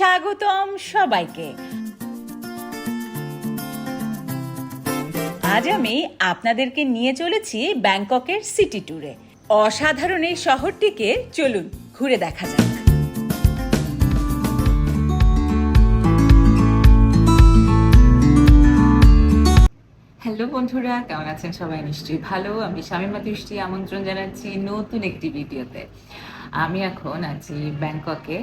স্বাগতম সবাইকে। আজ আমি আপনাদেরকে নিয়ে চলেছি ব্যাংককের সিটি ট্যুরে। অসাধারণ এই শহরটিকে চলুন ঘুরে দেখা যাক। হ্যালো বন্ধুরা, কেমন আছেন সবাই? নিশ্চয়ই ভালো। আমি শামিমা দৃষ্টি আমন্ত্রণ জানাচ্ছি নতুন একটি ভিডিওতে। আমি এখন আছি ব্যাংককে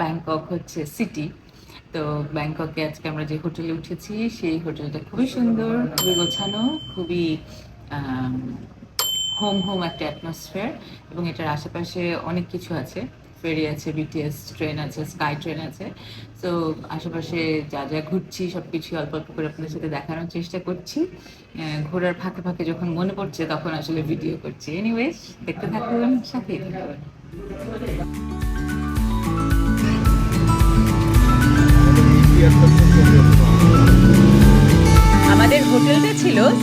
ব্যাংকক হচ্ছে সিটি তো ব্যাংককে আজকে আমরা যে হোটেলে উঠেছি, সেই হোটেলটা খুবই সুন্দর, খুবই গোছানো, খুবই হোম হোম একটা অ্যাটমসফিয়ার এবং এটার আশেপাশে অনেক কিছু আছে। ফেরি আছে বিটিএস ট্রেন আছে স্কাই ট্রেন আছে। তো আশেপাশে যা যা ঘুরছি সব কিছু অল্প অল্প করে আপনাদের সাথে দেখানোর চেষ্টা করছি। ঘোরার ফাঁকে ফাঁকে যখন মনে পড়ছে, তখন আসলে ভিডিও করছি। এনিওয়েজ দেখতে থাকুন, সাথেই থাকুন।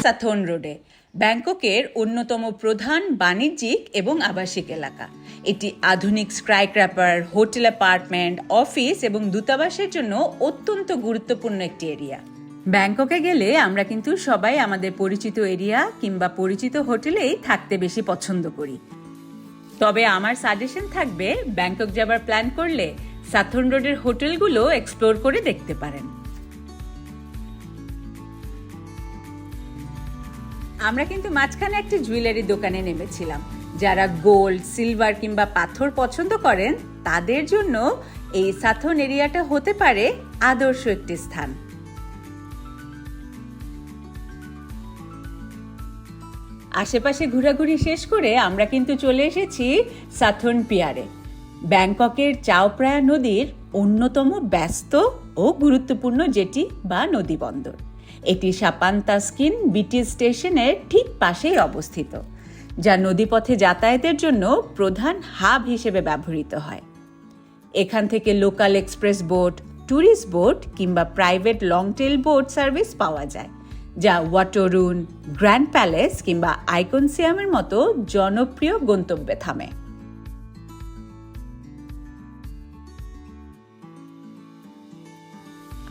সাথন রোডে, ব্যাংককের অন্যতম প্রধান বাণিজ্যিক এবং আবাসিক এলাকা। এটি আধুনিক স্ক্রাইক্র্যাপার, হোটেল অ্যাপার্টমেন্ট, অফিস এবং দূতাবাসের জন্য অত্যন্ত গুরুত্বপূর্ণ একটি এরিয়া। ব্যাংককে গেলে আমরা কিন্তু সবাই আমাদের পরিচিত এরিয়া কিংবা পরিচিত হোটেলেই থাকতে বেশি পছন্দ করি। তবে আমার সাজেশন থাকবে, ব্যাংকক যাবার প্ল্যান করলে সাথন রোডের হোটেলগুলো এক্সপ্লোর করে দেখতে পারেন। আমরা কিন্তু মাঝখানে একটি জুয়েলারি দোকানে নেমেছিলাম। যারা গোল্ড সিলভার কিংবা পাথর পছন্দ করেন, তাদের জন্য এই সাথন এরিয়াটা হতে পারে আদর্শ একটি স্থান। আশেপাশে ঘোরাঘুরি শেষ করে আমরা কিন্তু চলে এসেছি সাথন পিয়ারে। ব্যাংককের চাওপ্রায়া নদীর অন্যতম ব্যস্ত ও গুরুত্বপূর্ণ জেটি বা নদী বন্দর এটি সাপান্তাস্কিন বিটি স্টেশনের ঠিক পাশেই অবস্থিত, যা নদীপথে যাতায়াতের জন্য প্রধান হাব হিসেবে ব্যবহৃত হয়। এখান থেকে local express boat, tourist boat কিংবা private long tail boat service পাওয়া যায়, যা ওয়াটোরুন গ্র্যান্ড প্যালেস কিংবা আইকনসিয়ামের মতো জনপ্রিয় গন্তব্যে থামে।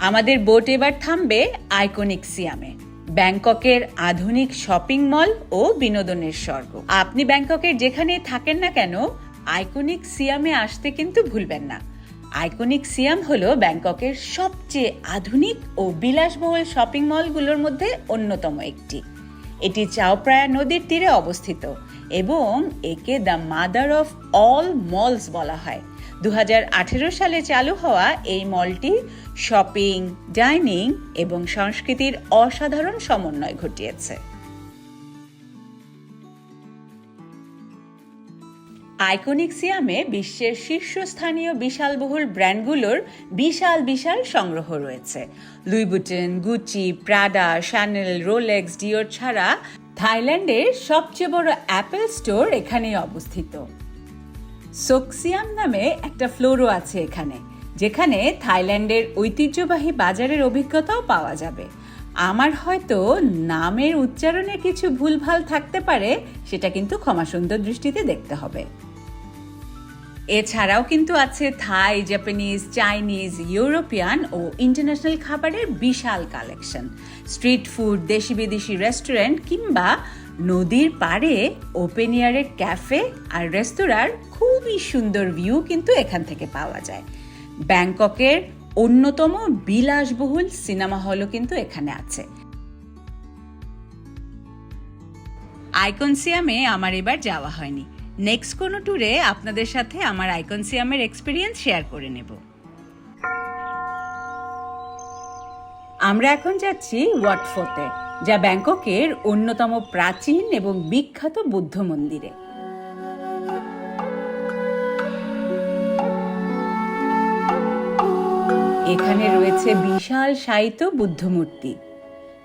আমাদের বোট এবার থামবে আইকনিক সিয়ামে। ব্যাংককের আধুনিক শপিং মল ও বিনোদনের স্বর্গ। আপনি ব্যাংককের যেখানে থাকেন না কেন, আইকনিক সিয়ামে আসতে কিন্তু ভুলবেন না। আইকনিক সিয়াম হলো ব্যাংককের সবচেয়ে আধুনিক ও বিলাসবহুল শপিং মলগুলোর মধ্যে অন্যতম একটি। এটি চাওপ্রায়া নদীর তীরে অবস্থিত এবং একে the mother of all malls বলা হয়। দু হাজার আঠেরো সালে চালু হওয়া এই মলটি শপিং, ডাইনিং এবং সংস্কৃতির অসাধারণ সমন্বয় ঘটিয়েছে। আইকনিক সিয়ামে বিশ্বের শীর্ষস্থানীয় বিশালবহুল ব্র্যান্ডগুলোর বিশাল বিশাল সংগ্রহ রয়েছে। Louis Vuitton Gucci, Prada Chanel Rolex, Dior ছাড়া থাইল্যান্ডের সবচেয়ে বড় অ্যাপেল স্টোর এখানেই অবস্থিত। সোকসিয়াম নামে একটা ফ্লোরও আছে এখানে। যেখানে থাইল্যান্ডের ঐতিহ্যবাহী বাজারের অভিজ্ঞতাও পাওয়া যাবে। আমার হয়তো নামের উচ্চারণে কিছু ভুলভাল থাকতে পারে, সেটা কিন্তু ক্ষমাসুন্দর দৃষ্টিতে দেখতে হবে। এছাড়াও কিন্তু আছে থাই, জাপানিজ, চাইনিজ, ইউরোপিয়ান ও ইন্টারন্যাশনাল খাবারের বিশাল কালেকশন। স্ট্রিট ফুড, দেশি বিদেশি রেস্টুরেন্ট কিংবা নদীর পাড়ে ওপেন এয়ারের ক্যাফে আর রেস্তোরাঁর খুবই সুন্দর ভিউ কিন্তু এখান থেকে পাওয়া যায়। ব্যাংককের অন্যতম বিলাসবহুল সিনেমা হলও কিন্তু এখানে আছে। আইকনসিয়ামে আমার এবার যাওয়া হয়নি। নেক্সট কোনো ট্যুরে আপনাদের সাথে আমার আইকনসিয়ামের এক্সপিরিয়েন্স শেয়ার করে নেব। আমরা এখন যাচ্ছি ওয়াটফোতে, যা ব্যাংককের অন্যতম প্রাচীন এবং বিখ্যাত বুদ্ধ মন্দিরে। এখানে রয়েছে বিশাল সাহিত্য বুদ্ধমূর্তি,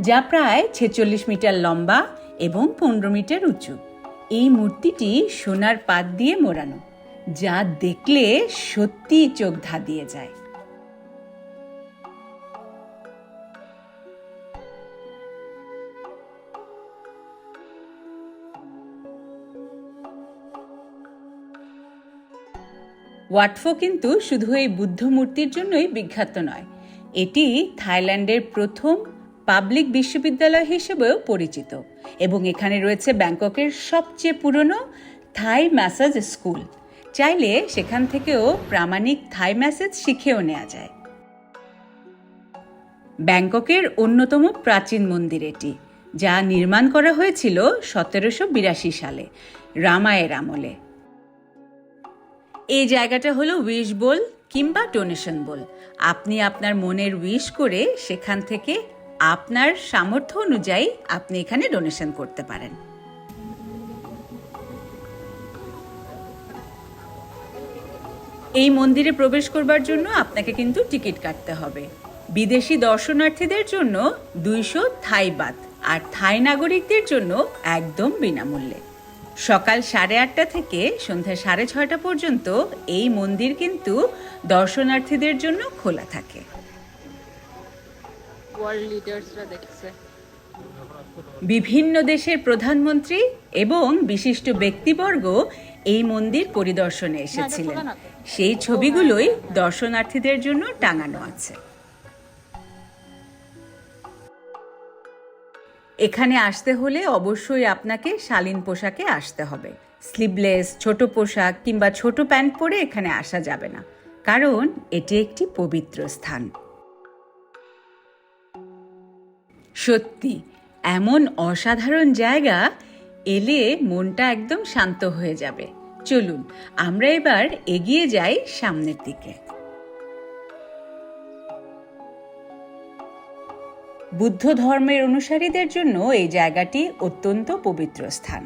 যা প্রায় ছেচল্লিশ মিটার লম্বা এবং পনেরো মিটার উঁচু। এই মূর্তিটি সোনার পাত দিয়ে মোড়ানো, যা দেখলে সত্যিই চোখ ধাঁধিয়ে যায়। ওয়াটফো কিন্তু শুধু এই বুদ্ধ মূর্তির জন্যই বিখ্যাত নয়, এটি থাইল্যান্ডের প্রথম পাবলিক বিশ্ববিদ্যালয় হিসেবেও পরিচিত এবং এখানে রয়েছে ব্যাংককের সবচেয়ে পুরনো থাই ম্যাসাজ স্কুল। চাইলে সেখান থেকেও প্রামাণিক থাই ম্যাসেজ শিখেও নেওয়া যায়। ব্যাংককের অন্যতম প্রাচীন মন্দির এটি, যা নির্মাণ করা হয়েছিল সতেরোশো বিরাশি সালে, রামায়ের আমলে। এই জায়গাটা হলো উইশ বোল কিংবা ডোনেশন বোল আপনি আপনার মনের উইশ করে সেখান থেকে আপনার সামর্থ্য অনুযায়ী আপনি এখানে ডোনেশন করতে পারেন। এই মন্দিরে প্রবেশ করবার জন্য আপনাকে কিন্তু টিকিট কাটতে হবে। বিদেশি দর্শনার্থীদের জন্য দুইশো থাই বাত, আর থাই নাগরিকদের জন্য একদম বিনামূল্যে। সকাল সাড়ে আটটা থেকে সন্ধ্যা সাড়ে ছয়টা পর্যন্ত এই মন্দির কিন্তু দর্শনার্থীদের জন্য খোলা থাকে। বিভিন্ন দেশের প্রধানমন্ত্রী এবং বিশিষ্ট ব্যক্তিবর্গ এই মন্দির পরিদর্শনে এসেছিলেন। সেই ছবিগুলোই দর্শনার্থীদের জন্য টাঙানো আছে। এখানে আসতে হলে অবশ্যই আপনাকে শালীন পোশাকে আসতে হবে। স্লিভলেস ছোট পোশাক কিংবা ছোট প্যান্ট পরে এখানে আসা যাবে না। কারণ এটি একটি পবিত্র স্থান। সত্যি, এমন অসাধারণ জায়গা এলে মনটা একদম শান্ত হয়ে যাবে। চলুন, আমরা এবার এগিয়ে যাই সামনের দিকে। বুদ্ধ ধর্মের অনুসারীদের জন্য এই জায়গাটি অত্যন্ত পবিত্র স্থান।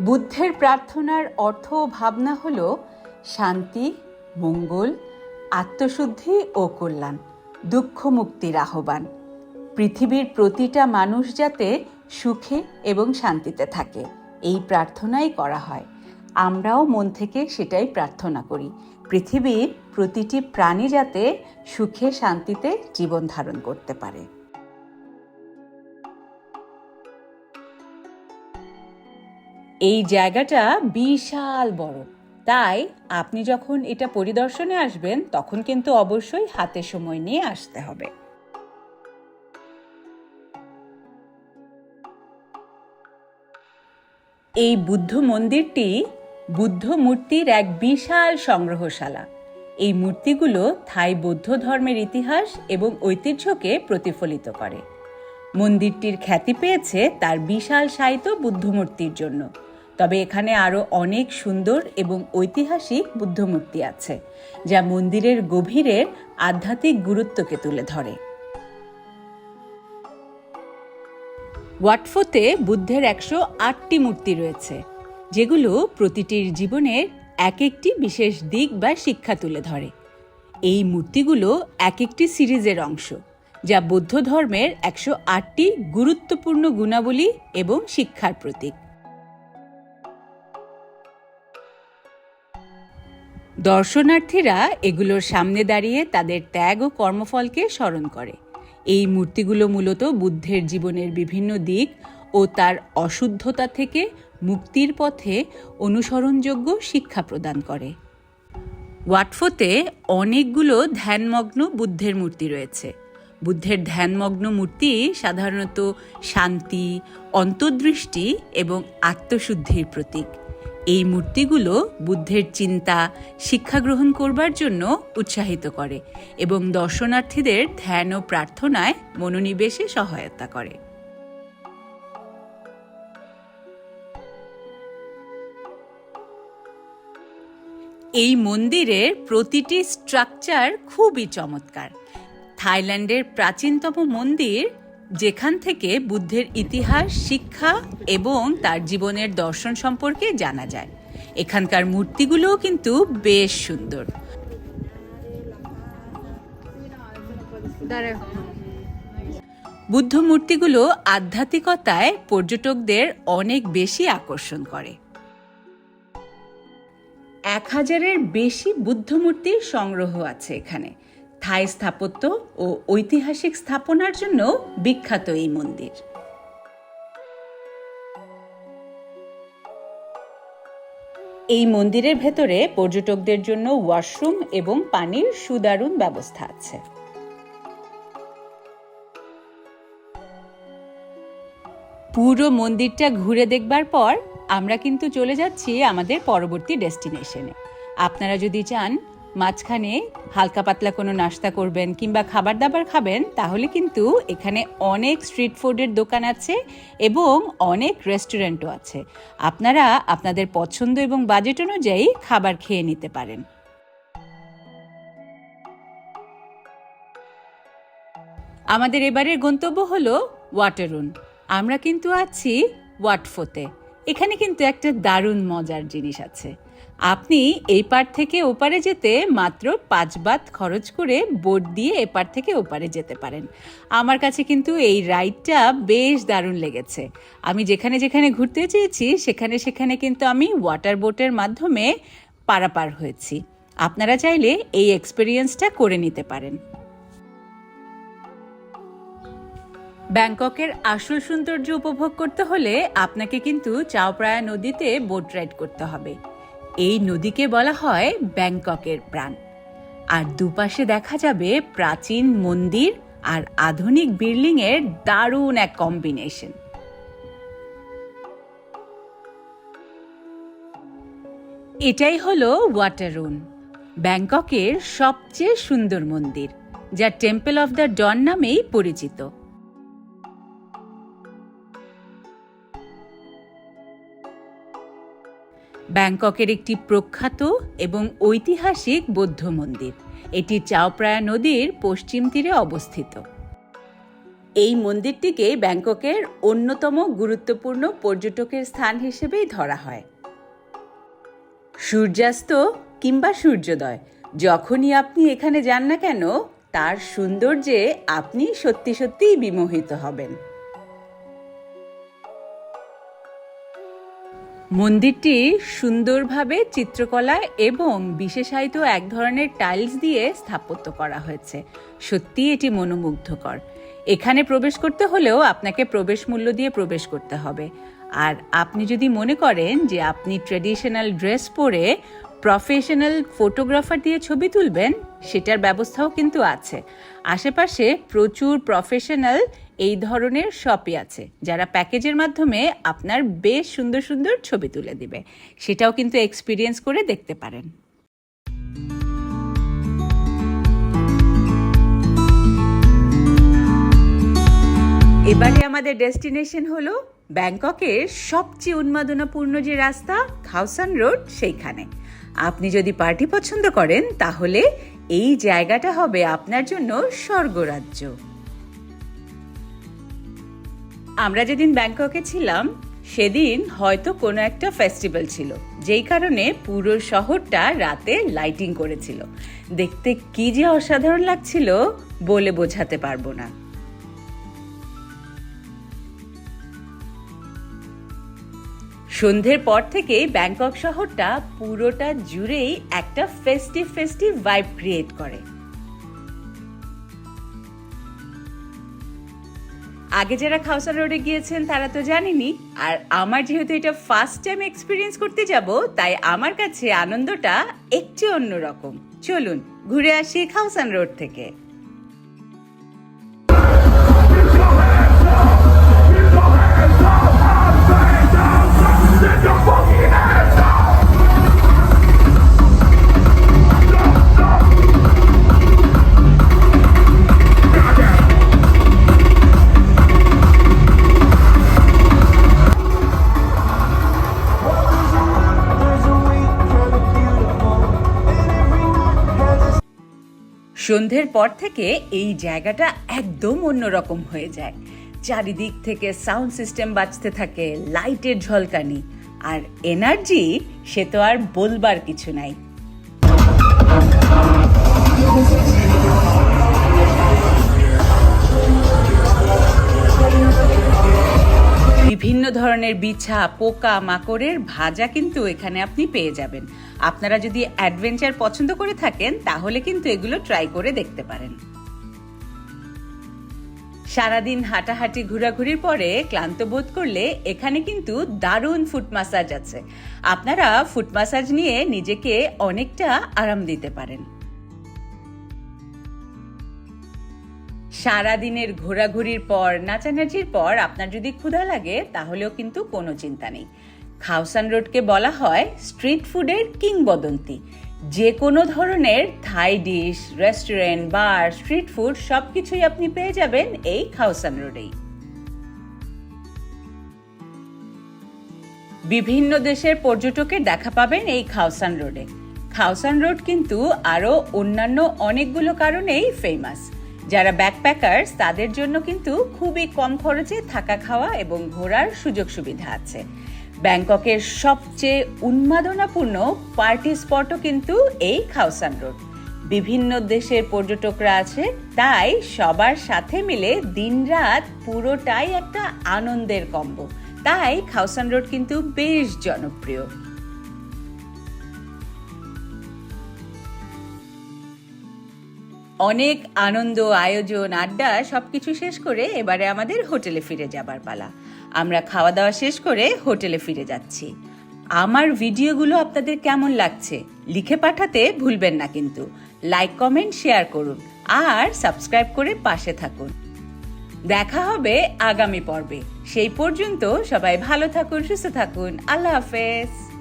বুদ্ধের প্রার্থনার অর্থ ও ভাবনা হল শান্তি, মঙ্গল, আত্মশুদ্ধি ও কল্যাণ, দুঃখ মুক্তির আহ্বান। পৃথিবীর প্রতিটা মানুষ যাতে সুখে এবং শান্তিতে থাকে, এই প্রার্থনাই করা হয়। আমরাও মন থেকে সেটাই প্রার্থনা করি। পৃথিবীর প্রতিটি প্রাণী যাতে সুখে, শান্তিতে জীবন ধারণ করতে পারে। এই জায়গাটা বিশাল বড়। তাই আপনি যখন এটা পরিদর্শনে আসবেন, তখন কিন্তু অবশ্যই হাতে সময় নিয়ে আসতে হবে। এই বুদ্ধ মন্দিরটি বুদ্ধ মূর্তির এক বিশাল সংগ্রহশালা। এই মূর্তিগুলো থাই বৌদ্ধ ধর্মের ইতিহাস এবং ঐতিহ্যকে প্রতিফলিত করে। মন্দিরটির খ্যাতি পেয়েছে তার বিশাল সাহিত্য বুদ্ধমূর্তির জন্য। তবে এখানে আরও অনেক সুন্দর এবং ঐতিহাসিক বুদ্ধমূর্তি আছে, যা মন্দিরের গভীরের আধ্যাত্মিক গুরুত্বকে তুলে ধরে। ওয়াটফোতে বুদ্ধের একশো আটটি মূর্তি রয়েছে, যেগুলো প্রতিটির জীবনের এক একটি বিশেষ দিক বা শিক্ষা তুলে ধরে। এই মূর্তিগুলো এক একটি সিরিজের অংশ, যা বৌদ্ধ ধর্মের একশো আটটি গুরুত্বপূর্ণ গুণাবলী এবং শিক্ষার প্রতীক। দর্শনার্থীরা এগুলোর সামনে দাঁড়িয়ে তাদের ত্যাগ ও কর্মফলকে স্মরণ করে। এই মূর্তিগুলো মূলত বুদ্ধের জীবনের বিভিন্ন দিক ও তার অশুদ্ধতা থেকে মুক্তির পথে অনুসরণযোগ্য শিক্ষা প্রদান করে। ওয়াটফোতে অনেকগুলো ধ্যানমগ্ন বুদ্ধের মূর্তি রয়েছে। বুদ্ধের ধ্যানমগ্ন মূর্তি সাধারণত শান্তি, অন্তর্দৃষ্টি এবং আত্মশুদ্ধির প্রতীক। এই মূর্তিগুলো বুদ্ধের চিন্তা, শিক্ষা গ্রহণ করবার জন্য উৎসাহিত করে এবং দর্শনার্থীদের ধ্যান ও প্রার্থনায় মনোনিবেশে সহায়তা করে। এই মন্দিরের প্রতিটি স্ট্রাকচার খুবই চমৎকার। থাইল্যান্ডের প্রাচীনতম মন্দির যেখান থেকে বুদ্ধের ইতিহাস শিক্ষা এবং তার জীবনের দর্শন সম্পর্কে জানা যায়। এখানকার মূর্তিগুলোও কিন্তু বেশ সুন্দর। বুদ্ধ মূর্তিগুলো আধ্যাত্মিকতায় পর্যটকদের অনেক বেশি আকর্ষণ করে। এক হাজারের বেশি বুদ্ধ মূর্তির সংগ্রহ আছে এখানে। থাই স্থাপত্য ও ঐতিহাসিক স্থাপনার জন্য বিখ্যাত এই মন্দির। এই মন্দিরের ভেতরে পর্যটকদের জন্য ওয়াশরুম এবং পানির সুদারুণ ব্যবস্থা আছে। পুরো মন্দিরটা ঘুরে দেখবার পর আমরা কিন্তু চলে যাচ্ছি আমাদের পরবর্তী ডেস্টিনেশনে। আপনারা যদি চান মাঝখানে হালকা পাতলা কোনো নাস্তা করবেন কিংবা খাবার দাবার খাবেন, তাহলে কিন্তু এখানে অনেক স্ট্রিট ফুডের দোকান আছে এবং অনেক রেস্টুরেন্টও আছে। আপনারা আপনাদের পছন্দ এবং বাজেট অনুযায়ী খাবার খেয়ে নিতে পারেন। আমাদের এবারের গন্তব্য হলো ওয়াটারুন আমরা কিন্তু আছি ওয়াটফোতে এখানে কিন্তু একটা দারুণ মজার জিনিস আছে। আপনি এই পার থেকে ওপারে যেতে মাত্র পাঁচ বাত খরচ করে বোট দিয়ে এপার থেকে ওপারে যেতে পারেন। আমার কাছে কিন্তু এই রাইডটা বেশ দারুণ লেগেছে। আমি যেখানে যেখানে ঘুরতে চেয়েছি, সেখানে সেখানে কিন্তু আমি ওয়াটার বোটের মাধ্যমে পারাপার হয়েছি। আপনারা চাইলে এই এক্সপিরিয়েন্সটা করে নিতে পারেন। ব্যাংককের আসল সৌন্দর্য উপভোগ করতে হলে আপনাকে কিন্তু চাওপ্রায়া নদীতে বোট রাইড করতে হবে। এই নদীকে বলা হয় ব্যাংককের প্রাণ। আর দুপাশে দেখা যাবে প্রাচীন মন্দির আর আধুনিক বিল্ডিং এর দারুণ এক কম্বিনেশন এটাই হলো ওয়াটারুন ব্যাংককের সবচেয়ে সুন্দর মন্দির, যা টেম্পল অফ দ্য ডন নামেই পরিচিত। ব্যাংককের একটি প্রখ্যাত এবং ঐতিহাসিক বৌদ্ধ মন্দির। এটি চাওপ্রায়া নদীর পশ্চিম তীরে অবস্থিত। এই মন্দিরটিকে ব্যাংককের অন্যতম গুরুত্বপূর্ণ পর্যটকের স্থান হিসেবেই ধরা হয়। সূর্যাস্ত কিংবা সূর্যোদয়, যখনই আপনি এখানে যান না কেন, তার সৌন্দর্যে আপনি সত্যি সত্যিই বিমোহিত হবেন। মন্দিরটি সুন্দরভাবে চিত্রকলা এবং বিশেষায়িত এক ধরনের টাইলস দিয়ে স্থাপত্য করা হয়েছে। সত্যি এটি মনোমুগ্ধকর। এখানে প্রবেশ করতে হলেও আপনাকে প্রবেশ মূল্য দিয়ে প্রবেশ করতে হবে। আর আপনি যদি মনে করেন যে আপনি ট্রেডিশনাল ড্রেস পরে প্রফেশনাল ফটোগ্রাফার দিয়ে ছবি তুলবেন, সেটার ব্যবস্থাও কিন্তু আছে। আশেপাশে প্রচুর প্রফেশনাল এই ধরনের শপই আছে, যারা প্যাকেজের মাধ্যমে আপনার বেশ সুন্দর সুন্দর ছবি তুলে দিবে। সেটাও কিন্তু এক্সপিরিয়েন্স করে দেখতে পারেন। এবারে আমাদের ডেস্টিনেশন হলো ব্যাংককের সবচেয়ে উন্মাদনাপূর্ণ যে রাস্তা খাউসান রোড, সেইখানে। আপনি যদি পার্টি পছন্দ করেন, তাহলে এই জায়গাটা হবে আপনার জন্য স্বর্গরাজ্য। আমরা যেদিন ব্যাংককে ছিলাম, সেদিন হয়তো কোনো একটা ফেস্টিভ্যাল ছিল, যেই কারণে পুরো শহরটা রাতে লাইটিং করেছিল। দেখতে কি যে অসাধারণ লাগছিল বলে বোঝাতে পারব না। সন্ধ্যের পর থেকে ব্যাংকক শহরটা পুরোটা জুড়েই একটা ফেস্টিভ ফেস্টিভ ভাইব ক্রিয়েট করে। আগে যারা খাওসা রোডে গিয়েছেন, তারা তো জানেনি আর আমার যেহেতু এটা ফার্স্ট টাইম এক্সপিরিয়েন্স করতে যাব, তাই আমার কাছে আনন্দটা একটু অন্যরকম। চলুন, ঘুরে আসি খাওসান রোড থেকে। সন্ধ্যের পর থেকে এই জায়গাটা একদম অন্যরকম হয়ে যায়। চারিদিক থেকে সাউন্ড সিস্টেম বাজতে থাকে, লাইটের ঝলকানি, আর এনার্জি সে তো আর বলবার কিছু নাই। বিভিন্ন ধরনের বিছা, পোকা, মাকড়ের ভাজা কিন্তু এখানে আপনি পেয়ে যাবেন। আপনারা যদি অ্যাডভেঞ্চার পছন্দ করে থাকেন, তাহলে কিন্তু এগুলো ট্রাই করে দেখতে পারেন। সারাদিন হাঁটাহাঁটি ঘোরাঘুরির পরে ক্লান্ত বোধ করলে এখানে কিন্তু দারুণ ফুট মাসাজ আছে। আপনারা ফুট মাসাজ নিয়ে নিজেকে অনেকটা আরাম দিতে পারেন। সারাদিনের ঘোরাঘুরির পর, নাচানাচির পর আপনার যদি ক্ষুধা লাগে, তাহলেও কিন্তু কোনো চিন্তা নেই। খাওসান রোডকে বলা হয় স্ট্রিট ফুডের কিংবদন্তি। যে কোনো ধরনের Thai dish, restaurant, bar, street food সব কিছুই আপনি পেয়ে যাবেন এই খাওসান রোডেই। বিভিন্ন দেশের পর্যটকের দেখা পাবেন এই খাওসান রোডে। খাওসান রোড কিন্তু আরও অন্যান্য অনেকগুলো কারণেই ফেমাস যারা ব্যাকপ্যাকার্স তাদের জন্য কিন্তু খুবই কম খরচে থাকা খাওয়া এবং ঘোরার সুযোগ সুবিধা আছে। ব্যাংককের সবচেয়ে উন্মাদনাপূর্ণ পার্টি স্পটও কিন্তু এই খাওসান রোড। বিভিন্ন দেশের পর্যটকরা আছে, তাই সবার সাথে মিলে দিনরাত পুরোটাই একটা আনন্দের কম্বো। তাই খাওসান রোড কিন্তু বেশ জনপ্রিয়। অনেক আনন্দ, আয়োজন, আড্ডা সবকিছু শেষ করে এবারে আমাদের হোটেলে ফিরে যাবার পালা। আমরা খাওয়া দাওয়া শেষ করে হোটেলে ফিরে যাচ্ছি। আমার ভিডিওগুলো আপনাদের কেমন লাগছে, লিখে পাঠাতে ভুলবেন না কিন্তু। লাইক কমেন্ট শেয়ার করুন আর সাবস্ক্রাইব করে পাশে থাকুন। দেখা হবে আগামী পর্বে। সেই পর্যন্ত সবাই ভালো থাকুন, সুস্থ থাকুন। আল্লাহ হাফেজ।